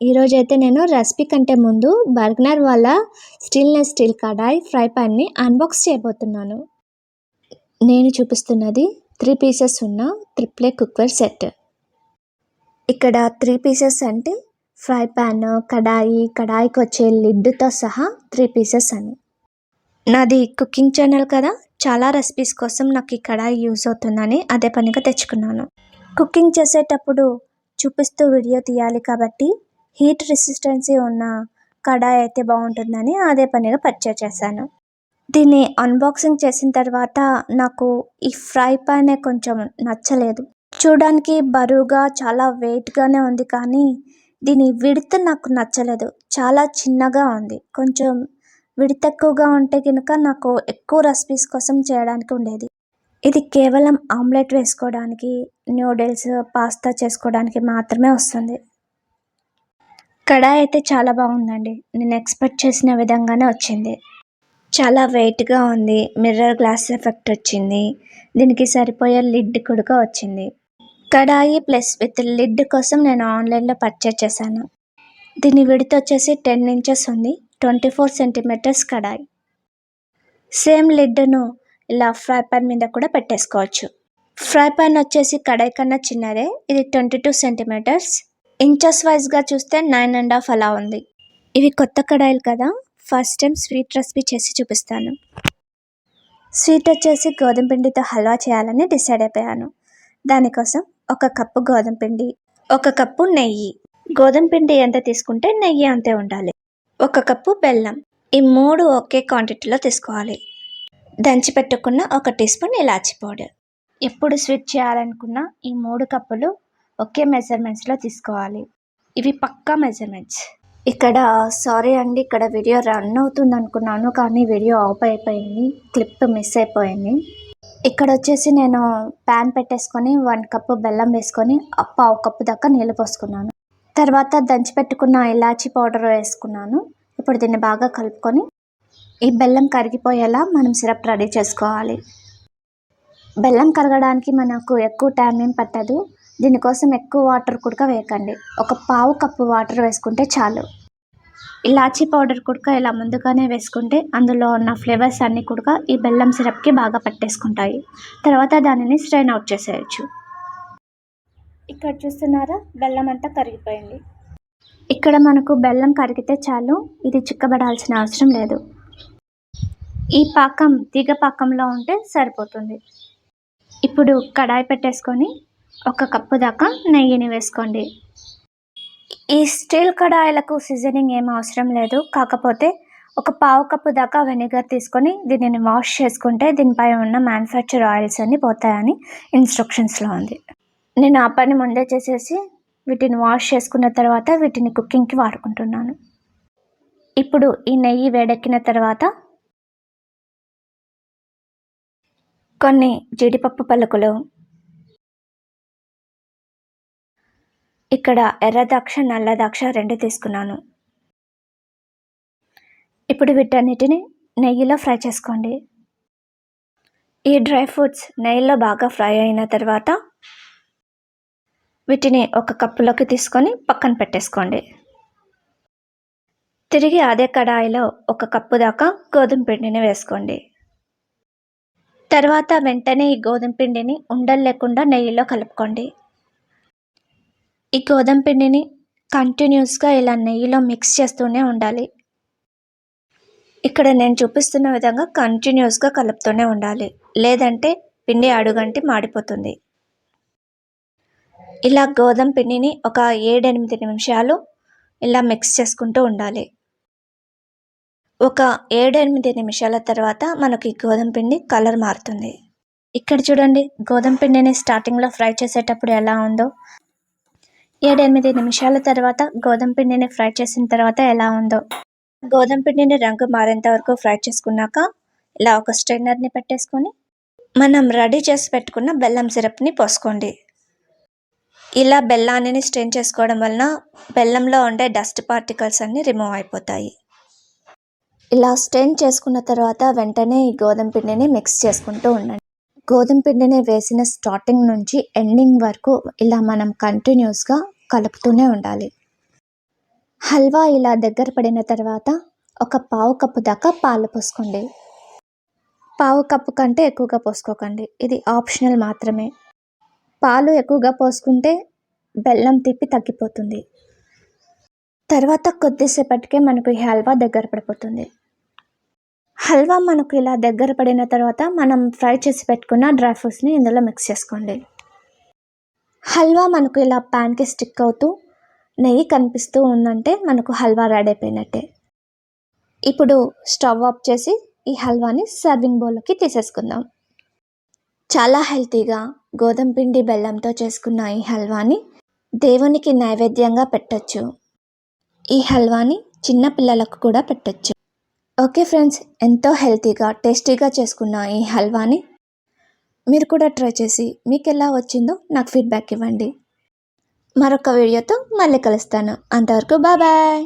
ఈరోజైతే ఈరోజు అయితే నేను రెసిపీ కంటే ముందు బర్గ్నర్ వాళ్ళ స్టీల్నెస్ స్టీల్ కడాయి ఫ్రై ప్యాన్ని అన్బాక్స్ చేయబోతున్నాను. నేను చూపిస్తున్నది త్రీ పీసెస్ ఉన్న త్రిప్లే కుక్వేర్ సెట్. ఇక్కడ త్రీ పీసెస్ అంటే ఫ్రై ప్యాన్ కడాయి కడాయికి వచ్చే లిడ్తో సహా త్రీ పీసెస్ అని. నాది కుకింగ్ ఛానల్ కదా చాలా రెసిపీస్ కోసం నాకు ఈ కడాయి యూజ్ అవుతుందని అదే పనిగా తెచ్చుకున్నాను. కుకింగ్ చేసేటప్పుడు చూపిస్తూ వీడియో తీయాలి కాబట్టి హీట్ రెసిస్టెన్సీ ఉన్న కడాయి అయితే బాగుంటుందని అదే పనిగా పర్చేజ్ చేశాను. దీన్ని అన్బాక్సింగ్ చేసిన తర్వాత నాకు ఈ ఫ్రై పానే కొంచెం నచ్చలేదు. చూడడానికి బరువుగా చాలా వెయిట్గానే ఉంది కానీ దీని విడత నాకు నచ్చలేదు. చాలా చిన్నగా ఉంది. కొంచెం విడత ఎక్కువగా ఉంటే కనుక నాకు ఎక్కువ రెసిపీస్ కోసం చేయడానికి ఉండేది. ఇది కేవలం ఆమ్లెట్ వేసుకోవడానికి నూడిల్స్ పాస్తా చేసుకోవడానికి మాత్రమే వస్తుంది. కడాయి అయితే చాలా బాగుందండి. నేను ఎక్స్పెక్ట్ చేసిన విధంగానే వచ్చింది. చాలా వెయిట్గా ఉంది. మిర్రర్ గ్లాస్ ఎఫెక్ట్ వచ్చింది. దీనికి సరిపోయే లిడ్ కూడా వచ్చింది. కడాయి ప్లస్ విత్ లిడ్ కోసం నేను ఆన్లైన్లో పర్చేజ్ చేశాను. దీని విడత వచ్చేసి టెన్ ఇంచెస్ ఉంది. ట్వంటీ ఫోర్ సెంటీమీటర్స్ కడాయి సేమ్ లిడ్ను ఇలా ఫ్రై పాన్ మీద కూడా పెట్టేసుకోవచ్చు. ఫ్రై పాన్ వచ్చేసి కడాయి కన్నా చిన్నదే. ఇది ట్వంటీ టూ సెంటీమీటర్స్ ఇంచెస్ వైజ్గా చూస్తే నైన్ అండ్ హాఫ్ అలా ఉంది. ఇవి కొత్త కడాయిలు కదా? ఫస్ట్ టైం స్వీట్ రెసిపీ చేసి చూపిస్తాను. స్వీట్ వచ్చేసి గోధుమ పిండితో హల్వా చేయాలని డిసైడ్ అయిపోయాను. దానికోసం ఒక కప్పు గోధుమ పిండి ఒక కప్పు నెయ్యి. గోధుమ పిండి ఎంత తీసుకుంటే నెయ్యి అంతే ఉండాలి. ఒక కప్పు బెల్లం ఈ మూడు ఒకే క్వాంటిటీలో తీసుకోవాలి. దంచి పెట్టుకున్న ఒక టీ స్పూన్ ఇలాచి పౌడర్. ఎప్పుడు స్వీట్ చేయాలనుకున్న ఈ మూడు కప్పులు ఒకే మెజర్మెంట్స్లో తీసుకోవాలి. ఇవి పక్కా మెజర్మెంట్స్ ఇక్కడ సారీ అండి ఇక్కడ వీడియో రన్ అవుతుంది అనుకున్నాను కానీ వీడియో ఆఫ్ అయిపోయింది క్లిప్ మిస్ అయిపోయింది. ఇక్కడ వచ్చేసి నేను ప్యాన్ పెట్టేసుకొని వన్ కప్పు బెల్లం వేసుకొని పావు కప్పు దాకా నీళ్ళు పోసుకున్నాను. తర్వాత దంచి పెట్టుకున్న ఇలాచీ పౌడర్ వేసుకున్నాను. ఇప్పుడు దీన్ని బాగా కలుపుకొని ఈ బెల్లం కరిగిపోయేలా మనం సిరప్ రెడీ చేసుకోవాలి. బెల్లం కరగడానికి మనకు ఎక్కువ టైం ఏం పట్టదు. దీనికోసం ఎక్కువ వాటర్ కుడక వేయకండి. ఒక పావు కప్పు వాటర్ వేసుకుంటే చాలు. ఇలాచీ పౌడర్ కుడక ఇలా ముందుగానే వేసుకుంటే అందులో ఉన్న ఫ్లేవర్స్ అన్నీ కూడా ఈ బెల్లం సిరప్కి బాగా పట్టేసుకుంటాయి. తర్వాత దానిని స్ట్రైన్ అవుట్ చేసేయచ్చు. ఇక్కడ చూస్తున్నారా? బెల్లం అంతా కరిగిపోయింది. ఇక్కడ మనకు బెల్లం కరిగితే చాలు. ఇది చిక్కబడాల్సిన అవసరం లేదు. ఈ పాకం తీగ పాకంలో ఉంటే సరిపోతుంది. ఇప్పుడు కడాయి పెట్టేసుకొని ఒక కప్పు దాకా నెయ్యిని వేసుకోండి. ఈ స్టీల్ కడాయిలకు సీజనింగ్ ఏం అవసరం లేదు. కాకపోతే ఒక పావు కప్పు దాకా వెనిగర్ తీసుకొని దీనిని వాష్ చేసుకుంటే దీనిపై ఉన్న మ్యానుఫ్యాక్చర్ ఆయిల్స్ అన్నీ పోతాయని ఇన్స్ట్రక్షన్స్లో ఉంది. నేను ఆ పని ముందే చేసేసి వీటిని వాష్ చేసుకున్న తర్వాత వీటిని కుకింగ్కి వాడుకుంటున్నాను. ఇప్పుడు ఈ నెయ్యి వేడెక్కిన తర్వాత కొన్ని జీడిపప్పు పలుకులు ఇక్కడ ఎర్ర ద్రాక్ష నల్ల ద్రాక్ష రెండు తీసుకున్నాను. ఇప్పుడు వీటన్నిటిని నెయ్యిలో ఫ్రై చేసుకోండి. ఈ డ్రై ఫ్రూట్స్ నెయ్యిలో బాగా ఫ్రై అయిన తర్వాత వీటిని ఒక కప్పులోకి తీసుకొని పక్కన పెట్టేసుకోండి. తిరిగి అదే కడాయిలో ఒక కప్పు దాకా గోధుమ పిండిని వేసుకోండి. తర్వాత వెంటనే ఈ గోధుమ పిండిని ఉండలు లేకుండా నెయ్యిలో కలుపుకోండి. ఈ గోధుమ పిండిని కంటిన్యూస్గా ఇలా నెయ్యిలో మిక్స్ చేస్తూనే ఉండాలి. ఇక్కడ నేను చూపిస్తున్న విధంగా కంటిన్యూస్గా కలుపుతూనే ఉండాలి. లేదంటే పిండి అడుగంటి మాడిపోతుంది. ఇలా గోధుమ పిండిని ఒక ఏడెనిమిది నిమిషాలు ఇలా మిక్స్ చేసుకుంటూ ఉండాలి. ఒక ఏడెనిమిది నిమిషాల తర్వాత మనకి గోధుమ పిండి కలర్ మారుతుంది. ఇక్కడ చూడండి గోధుమ పిండిని స్టార్టింగ్లో ఫ్రై చేసేటప్పుడు ఎలా ఉందో. ఏడెనిమిది నిమిషాల తర్వాత గోధుమ పిండిని ఫ్రై చేసిన తర్వాత ఎలా ఉందో. గోధుమ పిండిని రంగు మారేంత వరకు ఫ్రై చేసుకున్నాక ఇలా ఒక స్ట్రైనర్ని పెట్టేసుకొని మనం రెడీ చేసి పెట్టుకున్న బెల్లం సిరప్ని పోసుకోండి. ఇలా బెల్లాన్ని స్ట్రెయిన్ చేసుకోవడం వలన బెల్లంలో ఉండే డస్ట్ పార్టికల్స్ అన్నీ రిమూవ్ అయిపోతాయి. ఇలా స్ట్రెయిన్ చేసుకున్న తర్వాత వెంటనే ఈ గోధుమ పిండిని మిక్స్ చేసుకుంటూ ఉండండి. గోధుమ పిండిని వేసిన స్టార్టింగ్ నుంచి ఎండింగ్ వరకు ఇలా మనం కంటిన్యూస్గా కలుపుతూనే ఉండాలి. హల్వా ఇలా దగ్గర పడిన తర్వాత ఒక పావు కప్పు దాకా పాలు పోసుకోండి. పావు కప్పు కంటే ఎక్కువగా పోసుకోకండి. ఇది ఆప్షనల్ మాత్రమే. పాలు ఎక్కువగా పోసుకుంటే బెల్లం తిప్పి తగ్గిపోతుంది. తర్వాత కొద్దిసేపటికే మనకు ఈ హల్వా దగ్గర పడిపోతుంది. హల్వా మనకు ఇలా దగ్గర పడిన తర్వాత మనం ఫ్రై చేసి పెట్టుకున్న డ్రై ఫ్రూట్స్ని ఇందులో మిక్స్ చేసుకోండి. హల్వా మనకు ఇలా ప్యాన్కి స్టిక్ అవుతూ నెయ్యి కనిపిస్తూ ఉందంటే మనకు హల్వా రెడీ అయిపోయినట్టే. ఇప్పుడు స్టవ్ ఆఫ్ చేసి ఈ హల్వాని సర్వింగ్ బౌల్లోకి తీసేసుకుందాం. చాలా హెల్తీగా గోధుమ పిండి బెల్లంతో చేసుకున్న ఈ హల్వాని దేవునికి నైవేద్యంగా పెట్టచ్చు. ఈ హల్వాని చిన్నపిల్లలకు కూడా పెట్టచ్చు. ఓకే ఫ్రెండ్స్ ఎంతో హెల్తీగా టేస్టీగా చేసుకున్న ఈ హల్వాని మీరు కూడా ట్రై చేసి మీకు ఎలా వచ్చిందో నాకు ఫీడ్బ్యాక్ ఇవ్వండి. మరొక వీడియోతో మళ్ళీ కలుస్తాను. అంతవరకు బాయ్ బాయ్!